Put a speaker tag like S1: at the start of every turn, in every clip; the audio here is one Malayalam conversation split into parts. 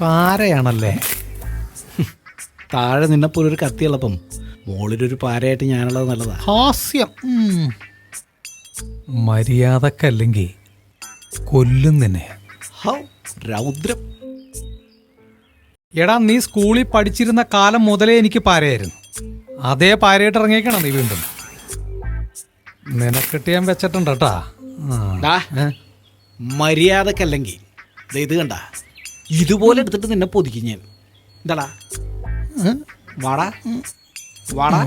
S1: പാരയാണല്ലേ
S2: താഴെ ഒരു കത്തിയുള്ളപ്പം മുകളിലൊരു പാരയായിട്ട് ഞാനുള്ളത് നല്ലതാ.
S1: ഹാസ്യം. മര്യാദക്കല്ലെങ്കിൽ കൊല്ലും
S2: തന്നെ രൗദ്രം.
S1: എടാ നീ സ്കൂളിൽ പഠിച്ചിരുന്ന കാലം മുതലേ എനിക്ക് പാരയായിരുന്നു. അതേ പാരയായിട്ട് ഇറങ്ങിയേക്കണം നീ വീണ്ടും? നിനക്കിട്ട് ഞാൻ വെച്ചിട്ടുണ്ട് കേട്ടാ?
S2: മര്യാദക്കല്ലെങ്കിൽ. ദേ ഇത് കണ്ട. ഇതുപോലെ എടുത്തിട്ട് നിന്നെ പൊതിക്കും ഞാൻ. എന്താടാ? വാടാ. വാടാ.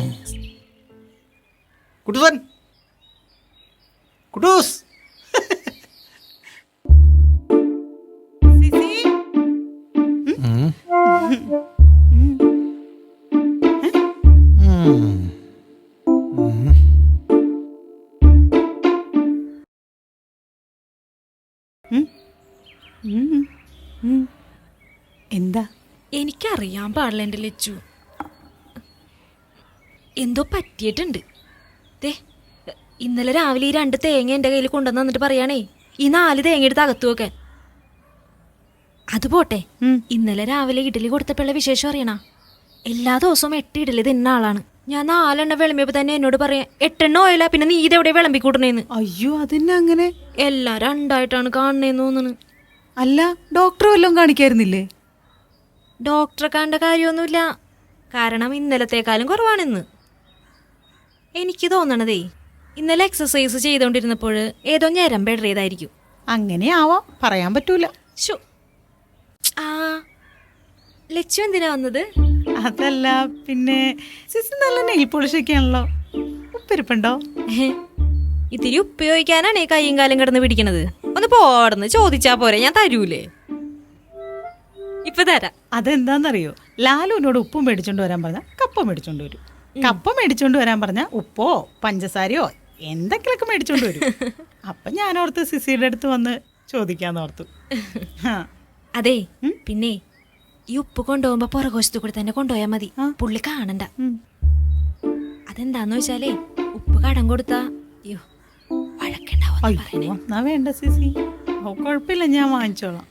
S2: കുട്ടുസൻ. കുട്ടൂസ്.
S1: ഉം.
S3: എനിക്കറിയാൻ പാടില്ല എന്റെ ലച്ചു. എന്തോ പറ്റിയിട്ടുണ്ട്. ദേ ഇന്നലെ രാവിലെ ഈ രണ്ട് തേങ്ങ എന്റെ കയ്യിൽ കൊണ്ടുവന്ന് തന്നിട്ട് പറയണേ ഈ നാല് തേങ്ങ എടുത്ത് അകത്തു വെക്കാൻ. അത് പോട്ടെ ഇന്നലെ രാവിലെ ഇഡലി കൊടുത്തപ്പോഴുള്ള വിശേഷം അറിയണ. എല്ലാ ദിവസവും എട്ട് ഇഡലി തിന്ന ആളാണ്. ഞാൻ നാലെണ്ണം വിളമ്പിയപ്പോ തന്നെ എന്നോട് പറയാം എട്ടെണ്ണ ഓയില പിന്നെ നീ ഇതെവിടെ വിളമ്പി കൂട്ടണേന്ന്?
S4: അയ്യോ അതെന്നെ അങ്ങനെ?
S3: എല്ലാം രണ്ടായിട്ടാണ് കാണണേന്ന് തോന്നുന്നു.
S4: അല്ല ഡോക്ടർ വല്ലതും കാണിക്കായിരുന്നില്ലേ?
S3: ഡോക്ടറെ കണ്ട കാര്യമൊന്നുമില്ല. കാരണം ഇന്നലത്തേക്കാളും കുറവാണിന്ന്. എനിക്ക് തോന്നണതേ ഇന്നലെ എക്സസൈസ് ചെയ്തുകൊണ്ടിരുന്നപ്പോൾ ഏതോ ഞരം പെടറിയതായിരിക്കും
S4: അങ്ങനെ ആവാം പറയാൻ പറ്റൂല.
S3: ശോ ആ ലച്ചു എന്തിനാ വന്നത്?
S4: അതല്ല പിന്നെ സിസ് നല്ല നെയിൽ പോളിഷ് ഒക്കെ ആണല്ലോ. ഉപ്പിരിപ്പുണ്ടോ?
S3: ഇത്തിരി ഉപയോഗിക്കാനാണ് ഈ കൈയും കാലും കിടന്ന് പിടിക്കണത്. ഒന്ന് പോടന്ന് ചോദിച്ചാ പോരെ ഞാൻ തരൂലേ? ഇപ്പൊ തരാം.
S4: അതെന്താന്നറിയോ? ലാലുവിനോട് ഉപ്പും മേടിച്ചോണ്ട് വരാൻ പറഞ്ഞ കപ്പ മേടിച്ചോണ്ട് വരും. കപ്പ മേടിച്ചോണ്ട് വരാൻ പറഞ്ഞ ഉപ്പോ പഞ്ചസാരയോ എന്തെങ്കിലുമൊക്കെ മേടിച്ചോണ്ട് വരും. അപ്പൊ ഞാൻ ഓർത്ത് സിസിയുടെ അടുത്ത് വന്ന് ചോദിക്കാന്ന് ഓർത്തു. ആ.
S3: അതെ പിന്നെ ഈ ഉപ്പ് കൊണ്ടുപോകുമ്പോ പുറകോശത്തു കൂടി തന്നെ കൊണ്ടുപോയാൽ മതി. പുള്ളി കാണണ്ട. അതെന്താന്ന് വെച്ചാലേ ഉപ്പ് കടം കൊടുത്താ അയ്യോ വഴക്കുണ്ടാവും
S4: വേണ്ട സിസി. കൊഴപ്പില്ല കുഴപ്പമില്ല ഞാൻ വാങ്ങിച്ചോളാം.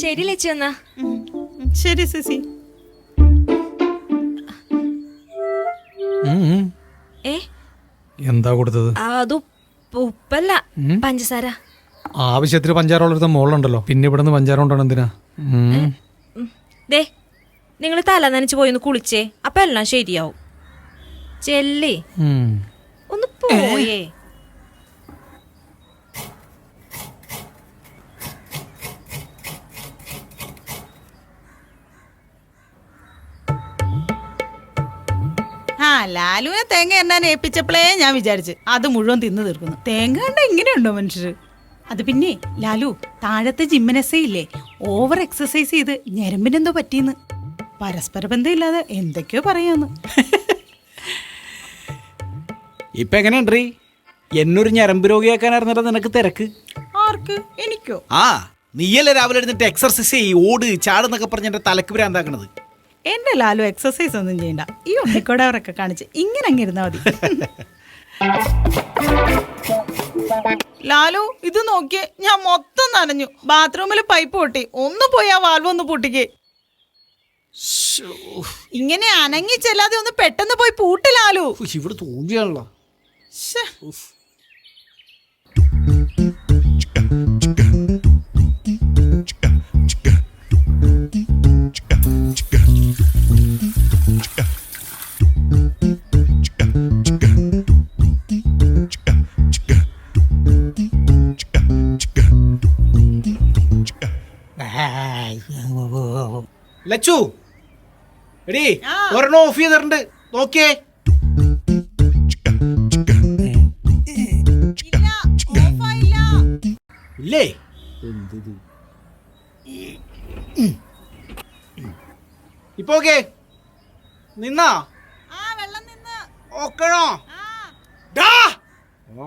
S3: ശരി ലച്ചു എന്നാ.
S4: ശരി സിസി.
S3: ഏ?
S1: എന്താ കൊടുത്തത്?
S3: അത് ഉപ്പ് ഉപ്പല്ല. പഞ്ചസാര.
S1: ആവശ്യത്തിന് പഞ്ചാര പഞ്ചാറുള്ളടുത്ത മോളുണ്ടല്ലോ പിന്നെ ഇവിടെ നിന്ന് പഞ്ചാര കൊണ്ടാണ് എന്തിനാ.
S3: ദേ നിങ്ങൾ തല നനച്ച് പോയി ഒന്ന് കുളിച്ചേ. അപ്പൊ എല്ലാം ശരിയാവും. ചെല്ലേ. ഒന്ന് പോയേ.
S4: ലാലുവിനെ തേങ്ങ എണ്ണാൻ ഏൽപ്പിച്ചപ്പോഴേ ഞാൻ വിചാരിച്ച് അത് മുഴുവൻ തിന്നു തീർക്കുന്നു. തേങ്ങ കണ്ട ഇങ്ങനെയുണ്ടോ മനുഷ്യർ അത് പിന്നെ ലാലു താഴത്തെ ജിമ്മനസേ ഇല്ലേ? ഓവർ എക്സസൈസ് ചെയ്ത് ഞരമ്പിനെന്തോ പറ്റിയെന്ന്. പരസ്പര ബന്ധമില്ലാതെ എന്തൊക്കെയോ പറയാന്ന്.
S2: ഇപ്പൊ എങ്ങനെയുണ്ടീ എന്നൊരു ഞരമ്പ് രോഗിയാക്കാനായിരുന്നല്ലോ നിനക്ക് തിരക്ക്.
S4: ആർക്ക്? എനിക്കോ?
S2: ആ നീയല്ലേ രാവിലെ എഴുന്നിട്ട് എക്സർസൈസ് ചെയ്യ് ഓട് ചാടെന്നൊക്കെ പറഞ്ഞ് എന്റെ തലക്ക് ഭ്രാന്താക്കണത്.
S4: എന്റെ ലാലു എക്സസൈസ് ഒന്നും ചെയ്യണ്ട. ഈ ഉണ്ണിക്കോടവരൊക്കെ കാണിച്ച് ഇങ്ങനെ അങ്ങ് ഇരുന്നാ മതി. ലാലു ഇത് നോക്കിയേ ഞാൻ മൊത്തം നനഞ്ഞു. ബാത്റൂമിൽ പൈപ്പ് പൊട്ടി. ഒന്ന് പോയി ആ വാൽവ് ഒന്ന് പൊട്ടിക്കേ. ഇങ്ങനെ അനങ്ങി ചെല്ലാതെ ഒന്ന് പെട്ടെന്ന് പോയി പൂട്ട് ലാലു.
S2: ഉഫ്, ഇവിടെ തോന്നിയാണല്ലോ ലച്ചു എടി. ഒരെണ്ണം ഓഫ് ചെയ്തിട്ടുണ്ട് നോക്കിയേ
S4: ഇല്ല.
S2: ഇല്ലേ ഇപ്പൊ ഓക്കെ നിന്നാ
S4: ആ വെള്ളം നിന്ന്
S2: ഓക്കണോ
S4: ആ
S2: ഡാ! ഡാ!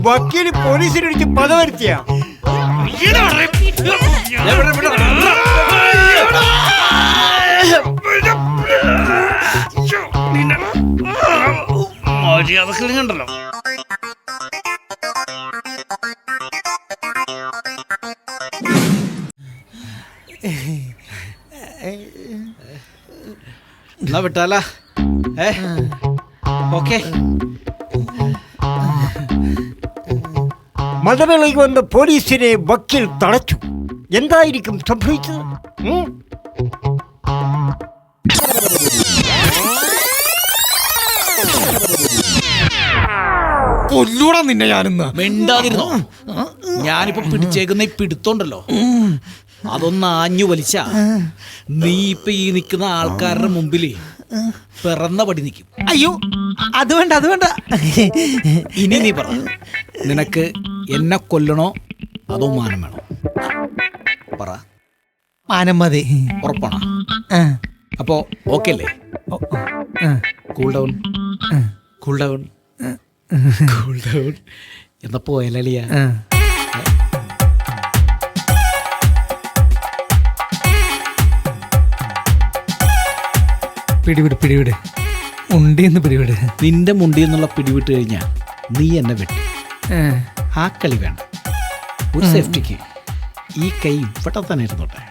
S5: വക്കീൽ പോലീസിനടിച്ച് പത വരുത്തിയ?
S2: കണ്ടല്ലോ. എന്നാ വിട്ടാലാ? ഏ? ഓക്കെ.
S5: മതവിളയിൽ വന്ന പോലീസിനെ വക്കീൽ തളച്ചു എന്തായിരിക്കും സംഭവിച്ചത്?
S1: കൊല്ലൂടാ നിന്നെ ഞാനിന്ന്.
S2: മിണ്ടാതിരുന്നോ? ഞാനിപ്പോ പിടിച്ചേക്കുന്ന ഈ പിടുത്തോണ്ടല്ലോ അതൊന്ന് ആഞ്ഞു വലിച്ച നീ ഇപ്പൊ ഈ നിൽക്കുന്ന ആൾക്കാരുടെ മുമ്പിൽ പിറന്ന പടി നിൽക്കും
S6: അയ്യോ അത് വേണ്ട അത് വേണ്ട.
S2: ഇനി നീ പറ. നിനക്ക് എന്നെ കൊല്ലണോ അതോ മാനം വേണോ? പറ.
S6: മാനം മതി.
S2: ഉറപ്പാണോ? അപ്പോ ഓക്കെ അല്ലേ? Cool down cool down cool down എന്നാ പോയലിയ
S6: പിടിവിട് പിടിവിട്. മുണ്ടിന്ന് പിടിവിട്.
S2: നിന്റെ മുണ്ടിൽ നിന്നുള്ള പിടിവിട്ട് കഴിഞ്ഞാൽ നീ എന്നെ വെട്ടി.
S6: ആ,
S2: കളി വേണം. ഒരു സേഫ്റ്റിക്ക് ഈ കൈ ഇവിടെ തന്നെ ഇരുന്നോട്ടെ.